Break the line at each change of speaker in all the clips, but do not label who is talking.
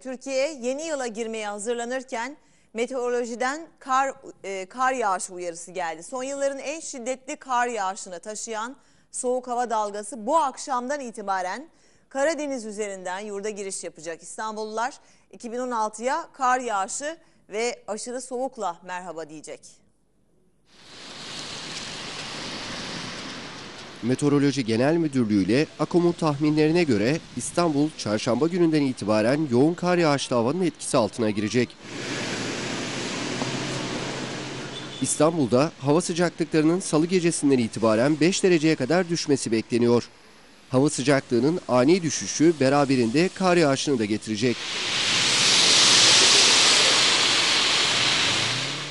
Türkiye yeni yıla girmeye hazırlanırken meteorolojiden kar e, kar yağışı uyarısı geldi. Son yılların en şiddetli kar yağışını taşıyan soğuk hava dalgası bu akşamdan itibaren Karadeniz üzerinden yurda giriş yapacak. İstanbullular 2016'ya kar yağışı ve aşırı soğukla merhaba diyecek.
Meteoroloji Genel Müdürlüğü ile AKOM'un tahminlerine göre İstanbul çarşamba gününden itibaren yoğun kar yağışlı havanın etkisi altına girecek. İstanbul'da hava sıcaklıklarının salı gecesinden itibaren 5 dereceye kadar düşmesi bekleniyor. Hava sıcaklığının ani düşüşü beraberinde kar yağışını da getirecek.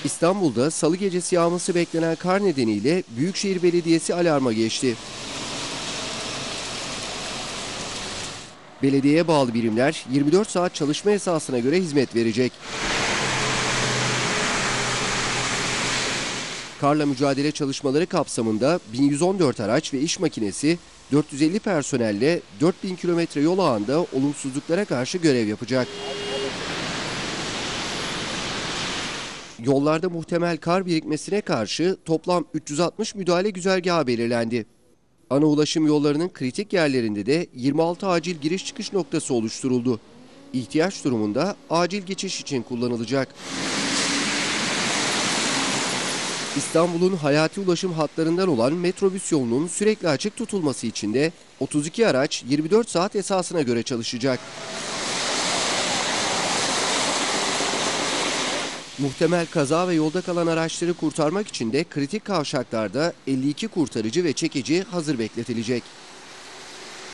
İstanbul'da salı gecesi yağması beklenen kar nedeniyle Büyükşehir Belediyesi alarma geçti. Belediyeye bağlı birimler 24 saat çalışma esasına göre hizmet verecek. Karla mücadele çalışmaları kapsamında 1114 araç ve iş makinesi 450 personelle 4000 kilometre yol ağında olumsuzluklara karşı görev yapacak. Yollarda muhtemel kar birikmesine karşı toplam 360 müdahale güzergahı belirlendi. Ana ulaşım yollarının kritik yerlerinde de 26 acil giriş çıkış noktası oluşturuldu. İhtiyaç durumunda acil geçiş için kullanılacak. İstanbul'un hayati ulaşım hatlarından olan metrobüs yolunun sürekli açık tutulması için de 32 araç 24 saat esasına göre çalışacak. Muhtemel kaza ve yolda kalan araçları kurtarmak için de kritik kavşaklarda 52 kurtarıcı ve çekici hazır bekletilecek.